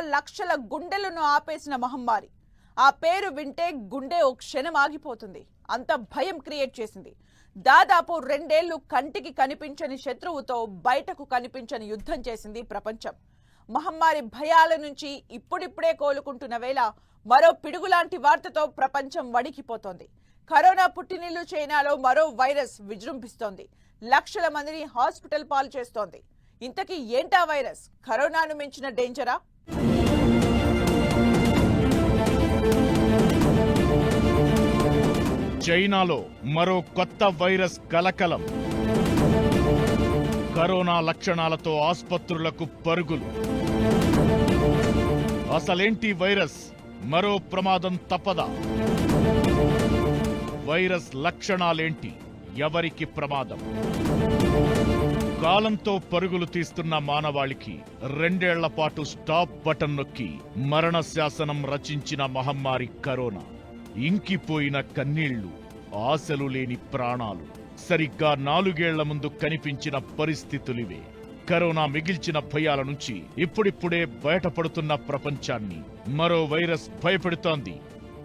లక్షల గుండెలను ఆపేసిన మహమ్మారి. ఆ పేరు వింటే గుండె ఓ క్షణం ఆగిపోతుంది. అంత భయం క్రియేట్ చేసింది. దాదాపు రెండేళ్ళు కంటికి కనిపించని శత్రువుతో బయటకు కనిపించని యుద్ధం చేసింది ప్రపంచం. మహమ్మారి భయాల నుంచి ఇప్పుడిప్పుడే కోలుకుంటున్న వేళ మరో పిడుగులాంటి వార్తతో ప్రపంచం వణికిపోతోంది. కరోనా పుట్టినిల్లు చైనాలో మరో వైరస్ విజృంభిస్తోంది. లక్షల మందిని హాస్పిటల్ పాలు చేస్తోంది. ఇంతకీ ఏంటా వైరస్? కరోనాను మించిన డేంజరా? చైనాలో మరో కొత్త వైరస్ కలకలం. కరోనా లక్షణాలతో ఆసుపత్రులకు పరుగులు. అసలేంటి వైరస్? మరో ప్రమాదం తప్పదా? వైరస్ లక్షణాలేంటి? ఎవరికి ప్రమాదం? కాలంతో పరుగులు తీస్తున్న మానవాళికి రెండేళ్ళ పాటు స్టాప్ బటన్ నొక్కి మరణ శాసనం రచించిన మహమ్మారి కరోనా. ఇంకిపోయిన కన్నీళ్ళు ఆశలు లేని ప్రాణాలు సరిగ్గా నాలుగేళ్ళ ముందు కనిపించిన పరిస్థితులివే. కరోనా మిగిల్చిన భయాల నుంచి ఇప్పుడిప్పుడే బయటపడుతున్న ప్రపంచాన్ని మరో వైరస్ భయపెడుతోంది.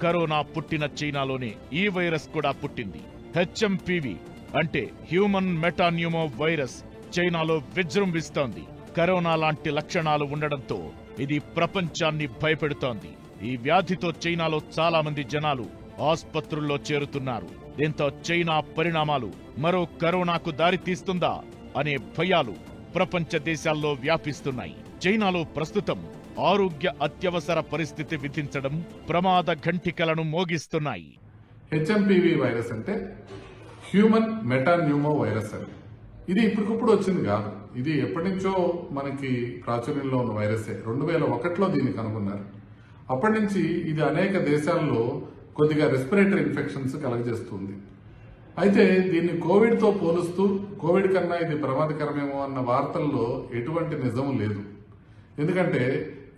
కరోనా పుట్టిన చైనాలోనే ఈ వైరస్ కూడా పుట్టింది. హెచ్ఎంపివి అంటే హ్యూమన్ మెటాన్యూమో వైరస్ చైనాలో విజృంభిస్తోంది. కరోనా లాంటి లక్షణాలు ఉండడంతో ఇది ప్రపంచాన్ని భయపెడుతోంది. ఈ వ్యాధితో చైనాలో చాలా మంది జనాలు ఆసుపత్రుల్లో చేరుతున్నారు. దీంతో చైనా పరిణామాలు మరో కరోనాకు దారితీస్తుందా అనే భయాలు ప్రపంచ దేశాల్లో వ్యాపిస్తున్నాయి. చైనాలో ప్రస్తుతం ఆరోగ్య అత్యవసర పరిస్థితి విధించడం ప్రమాద ఘంటికలను మోగిస్తున్నాయి. హెచ్ఎంపివి వైరస్ అంటే హ్యూమన్ మెటాన్యూమో వైరస్ అని ఇది ఇప్పటికప్పుడు వచ్చింది కాదు. ఇది ఎప్పటి నుంచో మనకి ప్రాచుర్యంలో ఉన్న వైరసే. రెండు వేల ఒకటిలో దీన్ని కనుగొన్నారు అప్పటి నుంచి ఇది అనేక దేశాల్లో కొద్దిగా రెస్పిరేటరీ ఇన్ఫెక్షన్స్ కలగజేస్తుంది. అయితే దీన్ని కోవిడ్తో పోలుస్తూ కోవిడ్ కన్నా ఇది ప్రమాదకరమేమో అన్న వార్తల్లో ఎటువంటి నిజం లేదు. ఎందుకంటే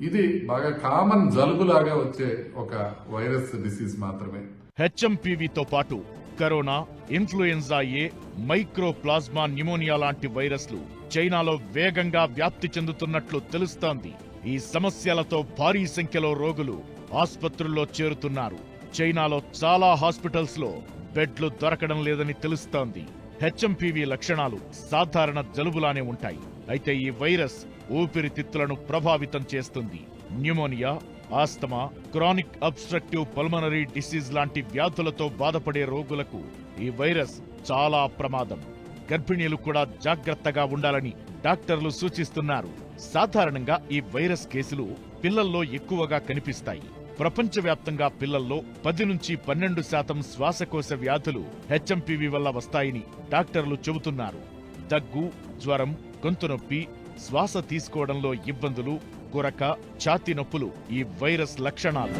ఇది బాగా కామన్ జలుబులాగా వచ్చే ఒక వైరస్ డిసీజ్ మాత్రమే. హెచ్ఎంపీవీతో పాటు corona influenza A mycoplasma pneumonia లాంటి వైరస్లు చైనాలో వేగంగా వ్యాప్తి చెందుతున్నట్లు తెలుస్తోంది. ఈ సమస్యలతో భారీ సంఖ్యలో రోగులు ఆసుపత్రుల్లో చేరుతున్నారు. చైనాలో చాలా హాస్పిటల్స్లో బెడ్లు దొరకడం లేదని తెలుస్తోంది. హెచ్ఎంపీవీ లక్షణాలు సాధారణ జలుబులానే ఉంటాయి. అయితే ఈ వైరస్ ఊపిరితిత్తులను ప్రభావితం చేస్తుంది. Pneumonia asthma chronic obstructive pulmonary disease లాంటి వ్యాధులతో బాధపడే రోగులకు ఈ వైరస్ చాలా ప్రమాదం. గర్భిణీలు కూడా జాగ్రత్తగా ఉండాలని డాక్టర్లు సూచిస్తున్నారు. సాధారణంగా ఈ వైరస్ కేసులు పిల్లల్లో ఎక్కువగా కనిపిస్తాయి. ప్రపంచవ్యాప్తంగా పిల్లల్లో పది నుంచి పన్నెండు శాతం శ్వాసకోశ వ్యాధులు హెచ్ఎంపీవీ వల్ల వస్తాయని డాక్టర్లు చెబుతున్నారు. దగ్గు జ్వరం గొంతు నొప్పి శ్వాస తీసుకోవడంలో ఇబ్బందులు గురక ఛాతీ నొప్పులు ఈ వైరస్ లక్షణాలు.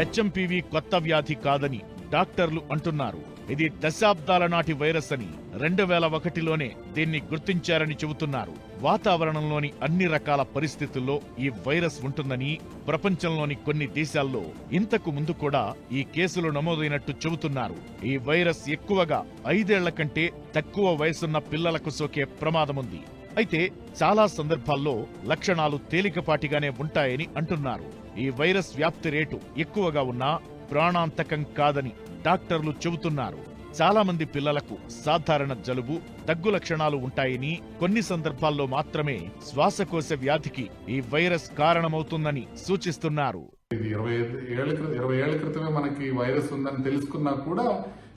హెచ్ఎంపీవీ కొత్త వ్యాధి కాదని డాక్టర్లు అంటున్నారు. ఇది దశాబ్దాల నాటి వైరస్ అని రెండు వేల ఒకటిలోనే దీన్ని గుర్తించారని చెబుతున్నారు. వాతావరణంలోని అన్ని రకాల పరిస్థితుల్లో ఈ వైరస్ ఉంటుందని ప్రపంచంలోని కొన్ని దేశాల్లో ఇంతకు ముందు కూడా ఈ కేసులు నమోదైనట్టు చెబుతున్నారు. ఈ వైరస్ ఎక్కువగా ఐదేళ్ళ కంటే తక్కువ వయసున్న పిల్లలకు సోకే ప్రమాదముంది. అయితే చాలా సందర్భాల్లో లక్షణాలు తేలికపాటిగానే ఉంటాయని అంటున్నారు. ఈ వైరస్ వ్యాప్తి రేటు ఎక్కువగా ఉన్నా ప్రాణాంతకం కాదని డాక్టర్లు చెబుతున్నారు. చాలా మంది పిల్లలకు సాధారణ జలుబు దగ్గు లక్షణాలు ఉంటాయని కొన్ని సందర్భాల్లో మాత్రమే శ్వాసకోశ వ్యాధికి ఈ వైరస్ కారణమవుతుందని సూచిస్తున్నారు. ఇది ఇరవై ఏళ్ళ క్రితం ఇరవై ఏళ్ళ క్రితమే మనకి వైరస్ ఉందని తెలుసుకున్నా కూడా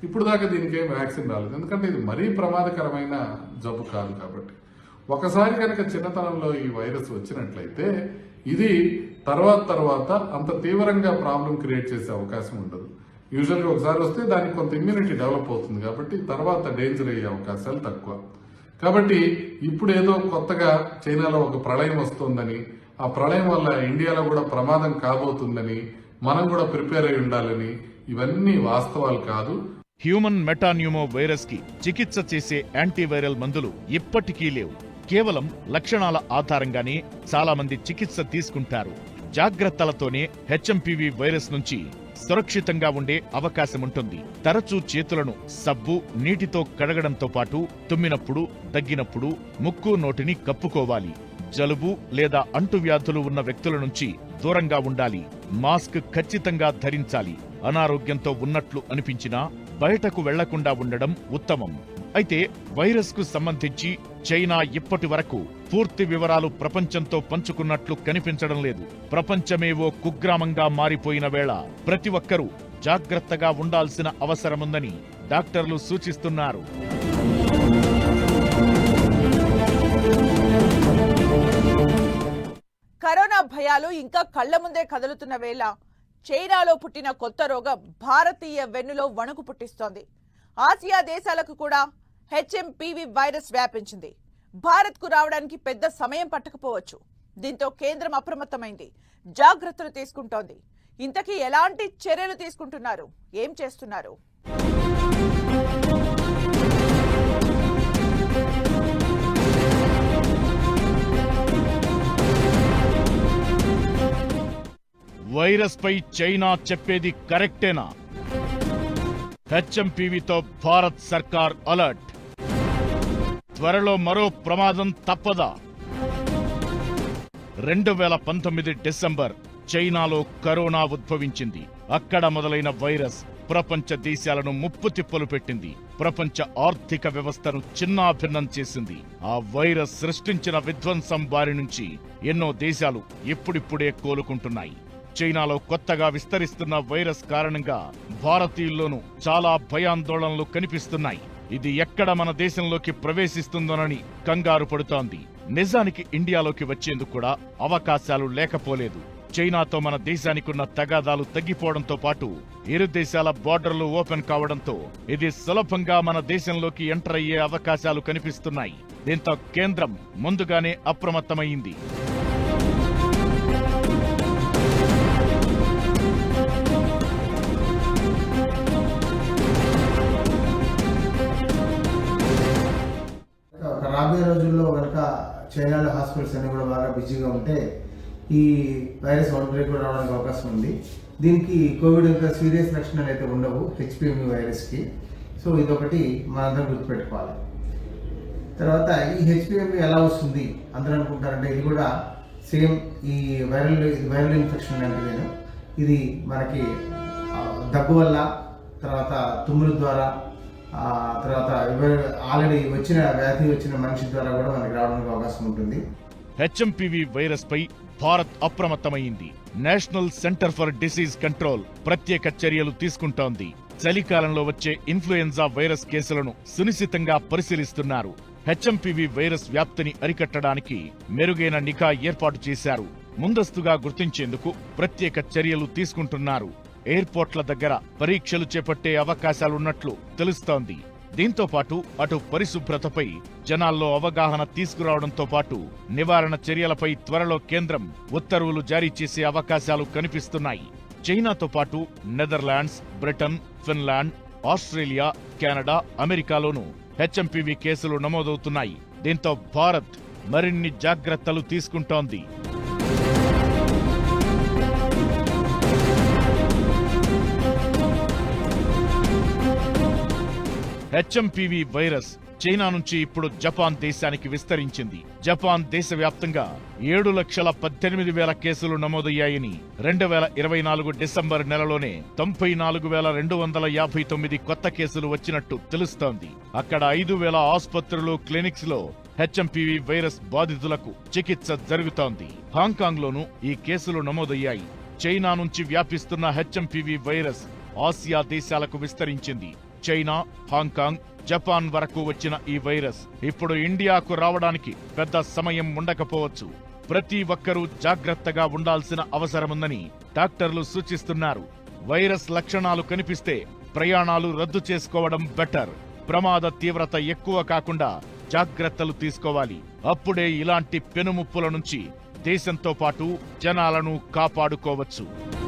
ఇప్పుడు దాకా దీనికి ఏం వ్యాక్సిన్ రాలేదు. ఎందుకంటే ఇది మరీ ప్రమాదకరమైన జబ్బు కాదు కాబట్టి. ఒకసారి కనుక చిన్నతనంలో ఈ వైరస్ వచ్చినట్లయితే ఇది తర్వాత తర్వాత అంత తీవ్రంగా ప్రాబ్లం క్రియేట్ చేసే అవకాశం ఉండదు. యూజువల్గా ఒకసారి వస్తే దానికి కొంత ఇమ్యూనిటీ డెవలప్ అవుతుంది కాబట్టి తర్వాత డేంజర్ అయ్యే అవకాశాలు తక్కువ. కాబట్టి ఇప్పుడు ఏదో కొత్తగా చైనాలో ఒక ప్రళయం వస్తుందని ఆ ప్రళయం వల్ల ఇండియాలో కూడా ప్రమాదం కాబోతుందని మనం కూడా ప్రిపేర్ అయి ఉండాలని ఇవన్నీ వాస్తవాలు కాదు. హ్యూమన్ మెటాన్యూమో వైరస్కి చికిత్స చేసే యాంటీవైరల్ మందులు ఇప్పటికీ లేవు. కేవలం లక్షణాల ఆధారంగానే చాలామంది చికిత్స తీసుకుంటారు. జాగ్రత్తలతోనే హెచ్ఎంపీవీ వైరస్ నుంచి సురక్షితంగా ఉండే అవకాశం ఉంటుంది తరచూ చేతులను సబ్బు నీటితో కడగడంతో పాటు తుమ్మినప్పుడు దగ్గినప్పుడు ముక్కు నోటిని కప్పుకోవాలి. జలుబు లేదా అంటువ్యాధులు ఉన్న వ్యక్తుల నుంచి దూరంగా ఉండాలి. మాస్క్ ఖచ్చితంగా ధరించాలి. అనారోగ్యంతో ఉన్నట్లు అనిపించినా బయటకు వెళ్ళకుండా ఉండడం ఉత్తమం. అయితే వైరస్కు సంబంధించి చైనా ఇప్పటి వరకు పూర్తి వివరాలు ప్రపంచంతో పంచుకున్నట్లు కనిపించడం లేదు. ప్రపంచమే ఓ కుగ్రామంగా మారిపోయిన వేళ ప్రతి ఒక్కరూ జాగ్రత్తగా ఉండాల్సిన అవసరముందని డాక్టర్లు సూచిస్తున్నారు. కరోనా భయాలు ఇంకా కళ్ళ ముందే కదులుతున్న వేళ చైనాలో పుట్టిన కొత్త రోగం భారతీయ వెన్నులో వణుకు పుట్టిస్తోంది. ఆసియా దేశాలకు కూడా హెచ్ఎంపీవీ వైరస్ వ్యాపించింది. భారత్కు రావడానికి పెద్ద సమయం పట్టకపోవచ్చు. దీంతో కేంద్రం అప్రమత్తమైంది. జాగ్రత్తలు తీసుకుంటోంది. ఇంతకీ ఎలాంటి చర్యలు తీసుకుంటున్నారు? ఏం చేస్తున్నారు? వైరస్ పై చైనా చెప్పేది కరెక్టేనా? హెచ్ఎంపీవీతో భారత్ సర్కార్ అలర్ట్. త్వరలో మరో ప్రమాదం తప్పదా? రెండు వేల పంతొమ్మిది డిసెంబర్ చైనాలో కరోనా ఉద్భవించింది. అక్కడ మొదలైన వైరస్ ప్రపంచ దేశాలను ముప్పు తిప్పలు పెట్టింది. ప్రపంచ ఆర్థిక వ్యవస్థను చిన్నాభిన్నం చేసింది. ఆ వైరస్ సృష్టించిన విధ్వంసం బారి నుంచి ఎన్నో దేశాలు ఇప్పుడిప్పుడే కోలుకుంటున్నాయి. చైనాలో కొత్తగా విస్తరిస్తున్న వైరస్ కారణంగా భారతీయుల్లోనూ చాలా భయాందోళనలు కనిపిస్తున్నాయి. ఇది ఎక్కడ మన దేశంలోకి ప్రవేశిస్తుందోనని కంగారు పడుతోంది. నిజానికి ఇండియాలోకి వచ్చేందుకు కూడా అవకాశాలు లేకపోలేదు. చైనాతో మన దేశానికున్న తగాదాలు తగ్గిపోవడంతో పాటు ఇరు దేశాల బోర్డర్లు ఓపెన్ కావడంతో ఇది సులభంగా మన దేశంలోకి ఎంటర్ అయ్యే అవకాశాలు కనిపిస్తున్నాయి. దీంతో కేంద్రం ముందుగానే అప్రమత్తమైంది. చైనాలో హాస్పిటల్స్ అన్నీ కూడా బాగా బిజీగా ఉంటే ఈ వైరస్ అవుట్బ్రేక్ కూడా రావడానికి అవకాశం ఉంది. దీనికి కోవిడ్ యొక్క సీరియస్ లక్షణాలు అయితే ఉండవు హెచ్పిఎంఈ వైరస్కి. సో ఇదొకటి మనందరం గుర్తుపెట్టుకోవాలి. తర్వాత ఈ హెచ్పిఎంఈ ఎలా వస్తుంది? అందరూ అనుకుంటారంటే ఇది కూడా సేమ్ ఈ వైరల్ ఇది వైరల్ ఇన్ఫెక్షన్ లాంటిదేను ఇది మనకి దగ్గు వల్ల తర్వాత తుమ్ముల ద్వారా తర్వాత ఆల్రెడీ వచ్చిన వ్యాధి వచ్చిన మనిషి ద్వారా కూడా మనకి రావడానికి అవకాశం ఉంటుంది. హెచ్ఎంపీవీ వైరస్ పై Bharat అప్రమత్తమైంది. National centre for disease control ప్రత్యేక చర్యలు తీసుకుంటోంది. చలికాలంలో వచ్చే ఇన్ఫ్లుయెంజా వైరస్ కేసులను సునిశితంగా పరిశీలిస్తున్నారు. హెచ్ఎంపీవీ వైరస్ వ్యాప్తిని అరికట్టడానికి మెరుగైన నిఘా ఏర్పాటు చేశారు. ముందస్తుగా గుర్తించేందుకు ప్రత్యేక చర్యలు తీసుకుంటున్నారు. ఎయిర్పోర్ట్ల దగ్గర పరీక్షలు చేపట్టే అవకాశాలున్నట్లు తెలుస్తోంది. దీంతో పాటు అటు పరిశుభ్రతపై జనాల్లో అవగాహన తీసుకురావడంతో పాటు నివారణ చర్యలపై త్వరలో కేంద్రం ఉత్తర్వులు జారీ చేసే అవకాశాలు కనిపిస్తున్నాయి. చైనాతో పాటు Netherlands Britain Finland Australia Canada అమెరికాలోనూ HMPV కేసులు నమోదవుతున్నాయి. దీంతో భారత్ మరిన్ని జాగ్రత్తలు తీసుకుంటోంది. హెచ్ఎంపీవీ వైరస్ చైనా నుంచి ఇప్పుడు జపాన్ దేశానికి విస్తరించింది. జపాన్ దేశవ్యాప్తంగా ఏడు లక్షల పద్దెనిమిది వేల కేసులు నమోదయ్యాయని రెండు వేల ఇరవై నాలుగు డిసెంబర్ నెలలోనే తొంభై నాలుగు వేల రెండు వందల యాభై తొమ్మిది కొత్త కేసులు వచ్చినట్టు తెలుస్తోంది. అక్కడ ఐదు వేల ఆసుపత్రులు క్లినిక్స్లో హెచ్ఎంపీవీ వైరస్ బాధితులకు చికిత్స జరుగుతోంది. హాంకాంగ్ లోనూ ఈ కేసులు నమోదయ్యాయి. చైనా నుంచి వ్యాపిస్తున్న హెచ్ఎంపీవీ వైరస్ ఆసియా దేశాలకు విస్తరించింది. చైనా హాంకాంగ్ జపాన్ వరకు వచ్చిన ఈ వైరస్ ఇప్పుడు ఇండియాకు రావడానికి పెద్ద సమయం ఉండకపోవచ్చు. ప్రతి ఒక్కరూ జాగ్రత్తగా ఉండాల్సిన అవసరముందని డాక్టర్లు సూచిస్తున్నారు. వైరస్ లక్షణాలు కనిపిస్తే ప్రయాణాలు రద్దు చేసుకోవడం బెటర్. ప్రమాద తీవ్రత ఎక్కువ కాకుండా జాగ్రత్తలు తీసుకోవాలి. అప్పుడే ఇలాంటి పెనుముప్పుల నుంచి దేశంతో పాటు జనాలను కాపాడుకోవచ్చు.